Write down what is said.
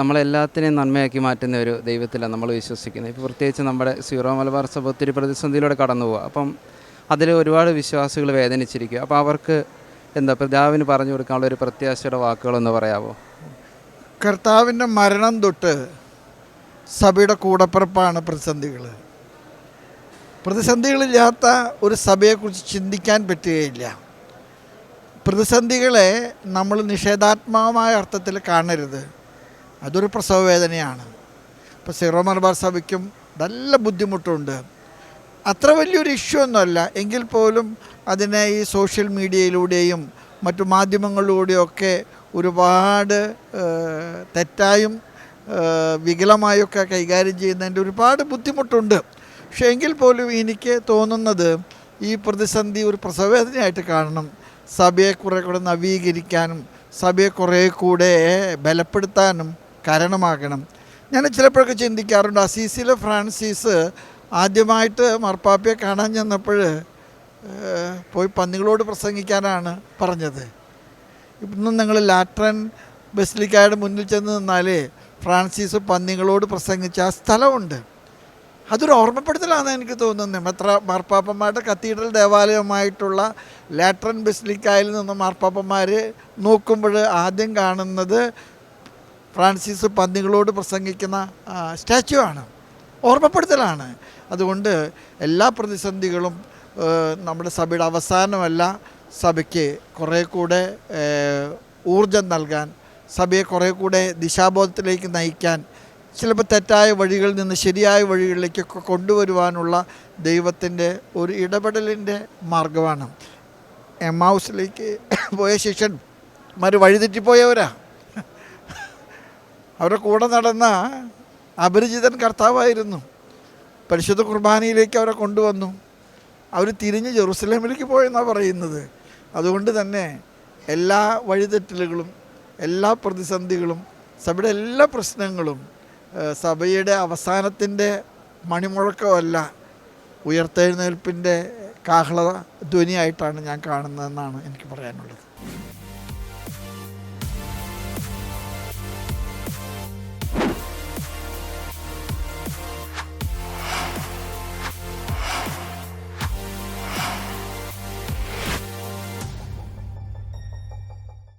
നമ്മളെല്ലാത്തിനെയും നന്മയാക്കി മാറ്റുന്ന ഒരു ദൈവത്തിലാണ് നമ്മൾ വിശ്വസിക്കുന്നത്. ഇപ്പോൾ പ്രത്യേകിച്ച് നമ്മുടെ സീറോ മലബാർ സഭ ഒത്തിരി പ്രതിസന്ധിയിലൂടെ കടന്നു പോവുക അപ്പം അതിൽ ഒരുപാട് വിശ്വാസികൾ വേദനിച്ചിരിക്കുക അപ്പോൾ അവർക്ക് എന്താ പിതാവിന് പറഞ്ഞു കൊടുക്കാനുള്ള ഒരു പ്രത്യാശയുടെ വാക്കുകളൊന്ന് പറയാമോ കർത്താവിന്റെ മരണം തൊട്ട് സഭയുടെ കൂടപ്പിറപ്പാണ് പ്രതിസന്ധികൾ. പ്രതിസന്ധികളില്ലാത്ത ഒരു സഭയെക്കുറിച്ച് ചിന്തിക്കാൻ പറ്റുകയില്ല. പ്രതിസന്ധികളെ നമ്മൾ നിഷേധാത്മകമായ അർത്ഥത്തിൽ കാണരുത്. അതൊരു പ്രസവ വേദനയാണ് ഇപ്പോൾ സീറോ മലബാർ സഭയ്ക്കും നല്ല ബുദ്ധിമുട്ടുണ്ട്. അത്ര വലിയൊരു ഇഷ്യൂ ഒന്നുമല്ല. എങ്കിൽ പോലും അതിനെ ഈ സോഷ്യൽ മീഡിയയിലൂടെയും മറ്റു മാധ്യമങ്ങളിലൂടെയും ഒക്കെ ഒരുപാട് തെറ്റായും വികലമായൊക്കെ കൈകാര്യം ചെയ്യുന്നതിന്റെ ഒരുപാട് ബുദ്ധിമുട്ടുണ്ട്. പക്ഷേ എങ്കിൽ പോലും എനിക്ക് തോന്നുന്നത് ഈ പ്രതിസന്ധി ഒരു പ്രസവവേദനയായിട്ട് കാണണം. സഭയെ കുറേ കൂടെ നവീകരിക്കാനും സഭയെ കുറേ കൂടെ ബലപ്പെടുത്താനും കാരണമാകണം. ഞാൻ ചിലപ്പോഴൊക്കെ ചിന്തിക്കാറുണ്ട് അസീസിലെ ഫ്രാൻസിസ് ആദ്യമായിട്ട് മാർപ്പാപ്പയെ കാണാൻ ചെന്നപ്പോൾ പോയി പന്നികളോട് പ്രസംഗിക്കാനാണ് പറഞ്ഞത്. ഇന്നും നിങ്ങൾ ലാട്രൻ ബസിലിക്കായുടെ മുന്നിൽ ചെന്ന് നിന്നാലേ ഫ്രാൻസിസ് പന്നികളോട് പ്രസംഗിച്ച ആ സ്ഥലമുണ്ട്. അതൊരു ഓർമ്മപ്പെടുത്തലാണ് എനിക്ക് തോന്നുന്നത് എത്ര മാർപ്പാപ്പന്മാരുടെ കത്തീഡ്രൽ ദേവാലയമായിട്ടുള്ള ലാട്രൻ ബസിലിക്കായിൽ നിന്ന് മാർപ്പാപ്പന്മാർ നോക്കുമ്പോൾ ആദ്യം കാണുന്നത് ഫ്രാൻസിസ് പന്നികളോട് പ്രസംഗിക്കുന്ന സ്റ്റാച്യു ആണ്. ഓർമ്മപ്പെടുത്തലാണ്. അതുകൊണ്ട് എല്ലാ പ്രതിസന്ധികളും നമ്മുടെ സഭയുടെ അവസാനമല്ല സഭയ്ക്ക് കുറേ കൂടെ ഊർജം നൽകാൻ സഭയെ കുറേ കൂടെ ദിശാബോധത്തിലേക്ക് നയിക്കാൻ ചിലപ്പോൾ തെറ്റായ വഴികളിൽ നിന്ന് ശരിയായ വഴികളിലേക്കൊക്കെ കൊണ്ടുവരുവാനുള്ള ദൈവത്തിന്റെ ഒരു ഇടപെടലിന്റെ മാർഗമാണ് എം ഹൗസിലേക്ക് പോയ ശിഷ്യന്മാർ വഴിതെറ്റിപ്പോയവരാ അവരുടെ കൂടെ നടന്ന അപരിചിതൻ കർത്താവായിരുന്നു. പരിശുദ്ധ കുർബാനയിലേക്ക് അവരെ കൊണ്ടുവന്നു. അവർ തിരിഞ്ഞ് ജെറുസലേമിലേക്ക് പോയെന്നാണ് പറയുന്നത്. അതുകൊണ്ട് തന്നെ എല്ലാ വഴിതെറ്റലുകളും എല്ലാ പ്രതിസന്ധികളും സഭയുടെ എല്ലാ പ്രശ്നങ്ങളും സഭയുടെ അവസാനത്തിന്റെ മണിമുഴക്കമല്ല ഉയർത്തെഴുന്നേൽപ്പിന്റെ കാഹള ധ്വനിയായിട്ടാണ് ഞാൻ കാണുന്നതെന്നാണ് എനിക്ക് പറയാനുള്ളത്.